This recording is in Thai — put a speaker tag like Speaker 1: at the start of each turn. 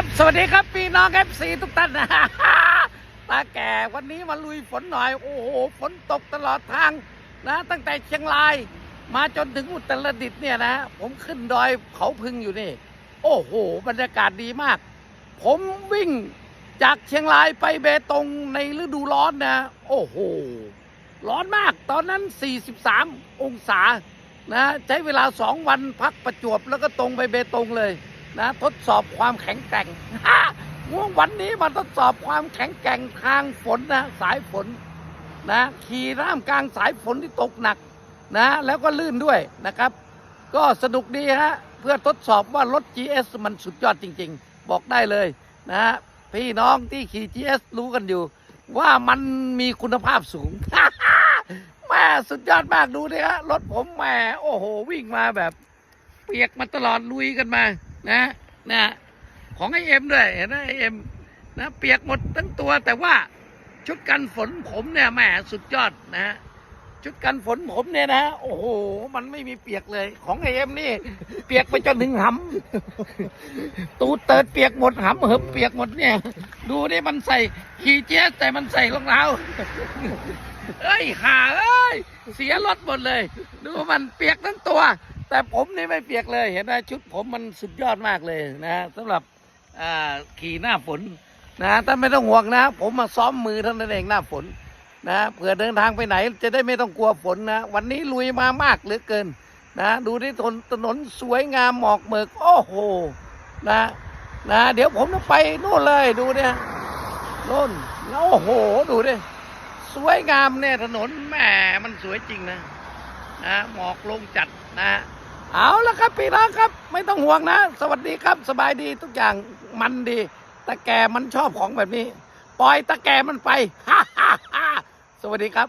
Speaker 1: ครับ สวัสดีครับพี่น้องเอฟซีทุกท่านนะตาแก่วันนี้มาลุยฝนหน่อย โอ้โห ฝนตกตลอดทางนะ ตั้งแต่เชียงราย มาจนถึงอุตรดิตถ์เนี่ยนะ ผมขึ้นดอยเขาพึงอยู่นี่ โอ้โห บรรยากาศดีมาก ผมวิ่งจากเชียงรายไปเบตงในฤดูร้อนนะ โอ้โห ร้อนมาก ตอนนั้น 43 องศานะ ใช้เวลาสองวันพักประจวบแล้วก็ตรงไปเบตงเลย นะทดสอบความแข็งแกร่งวันนี้มาทดสอบความแข็งแกร่งทางฝนนะสายฝนนะขี่ร่ามกลางสายฝนที่ตกหนักนะแล้วก็ลื่นด้วยนะครับ ก็สนุกดีฮะเพื่อทดสอบว่ารถ GS มันสุดยอดจริง ๆ บอกได้เลยนะฮะพี่น้องที่ขี่ GS รู้กันอยู่ ว่ามันมีคุณภาพสูงแม่สุดยอดมากดูดิฮะรถผมแหม่โอ้โห วิ่งมาแบบ เปียกมาตลอดลุยกันมา นะนะของไอเอ็มด้วยเห็นไหมไอเอ็มนะเปียกหมดทั้งตัวแต่ว่าชุดกันฝนผมเนี่ยแหมสุดยอดนะ ชุดกันฝนผมเนี่ยนะโอ้โหมันไม่มีเปียกเลย ของไอเอ็มนี่ เปียกไปจนถึงหำตูเติดเปียกหมดหำเหิบเปียกหมดเนี่ย ดูดิมันใส่ขี่เจ๊สแต่มันใส่รองเท้าเอ้ยหาเอ้ยเสียรถหมดเลย ดูมันเปียกทั้งตัว แต่ผมนี่ไม่เปียกเลย เห็นไหมชุดผมมันสุดยอดมากเลยนะสำหรับขี่หน้าฝนนะท่านไม่ต้องห่วงนะ ผมมาซ้อมมือท่านั้นเองหน้าฝนนะเผื่อเดินทางไปไหน จะได้ไม่ต้องกลัวฝนนะ วันนี้ลุยมามากเหลือเกิน นะ ดูที่ถนนถนนสวยงามหมอกเมือกโอ้โหนะนะ เดี๋ยวผมจะไปโน่นเลยดูเนี่ยโน่นแล้วโอ้โห ดูดิสวยงามเนี่ยถนนแหมมันสวยจริงนะนะหมอกลงจัดนะ เอาละครับพี่น้องครับ ไม่ต้องห่วงนะ สวัสดีครับ สบายดีทุกอย่างมันดีตะแกมันชอบของแบบนี้ ปล่อยตะแกมันไปสวัสดีครับ